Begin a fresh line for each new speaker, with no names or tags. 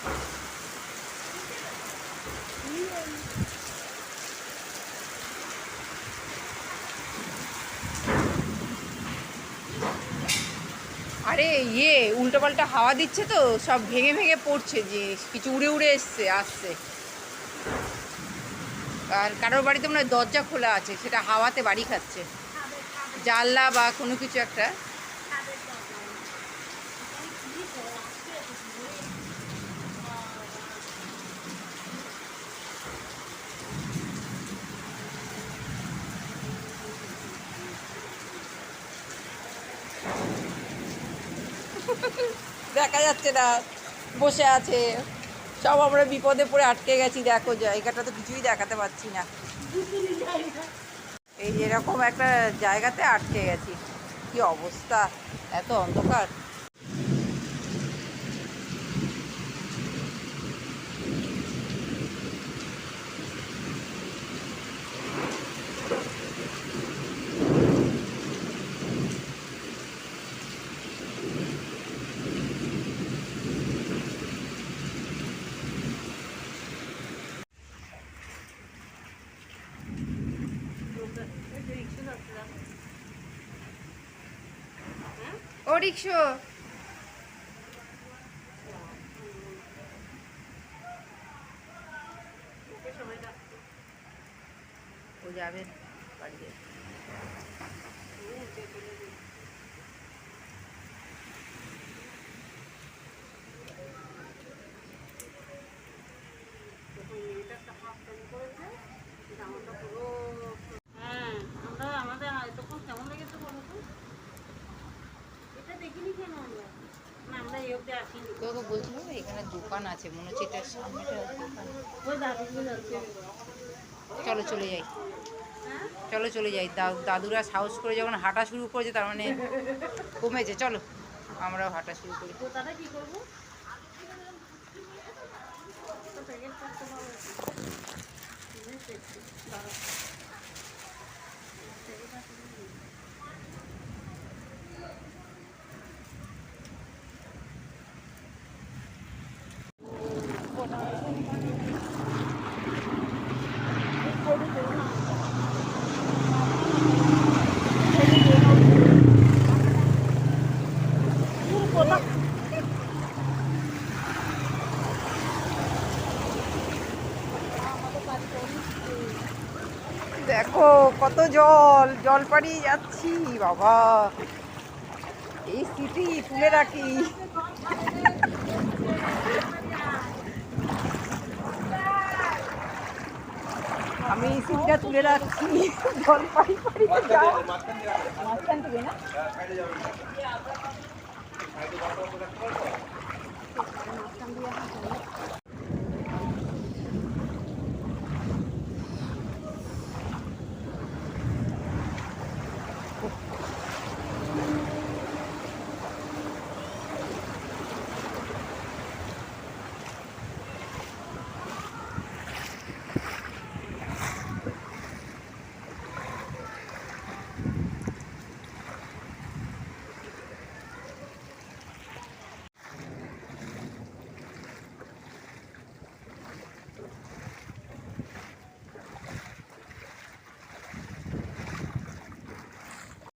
আরে ইয়ে উল্টোপাল্টা হাওয়া দিচ্ছে তো, সব ভেঙে ভেঙে পড়ছে জিনিস। কিছু উড়ে উড়ে এসছে, আসছে। আর কারোর বাড়িতে মনে হয় দরজা খোলা আছে, সেটা হাওয়াতে বাড়ি খাচ্ছে। জানলা বা কোনো কিছু একটা। দেখা যাচ্ছে না, বসে আছে। সব আমরা বিপদে পড়ে আটকে গেছি, দেখো জায়গাটা তো কিছুই দেখাতে পাচ্ছি না। এই এরকম একটা জায়গাতে আটকে গেছি। কি অবস্থা, এত অন্ধকার। ও রিক্সো। ও যাবে বাড়িতে
হ্যাঁ আমরা আমাদের এতক্ষণ কেমন লেগেছে বলো তো এটা দেখিনি কেন আমরা না আমরা এই অব্দি আসিনি
তোকে বলছিলাম এখানে দোকান আছে, মনে হচ্ছে এটার সামনেটা চলো চলে যাই। চলো চলে যাই। দাদুরা সাহস করে যখন হাঁটা শুরু করেছে, তার মানে কমেছে। চলো, আমরাও হাঁটা শুরু করি। দেখো কত জল জল পাড়িয়ে যাচ্ছি বাবা। এই সিটি তুলে রাখি। আমি এই সিটিটা তুলে রাখছি। জল পাড়ি পাড়ি মাঝখান থেকে না?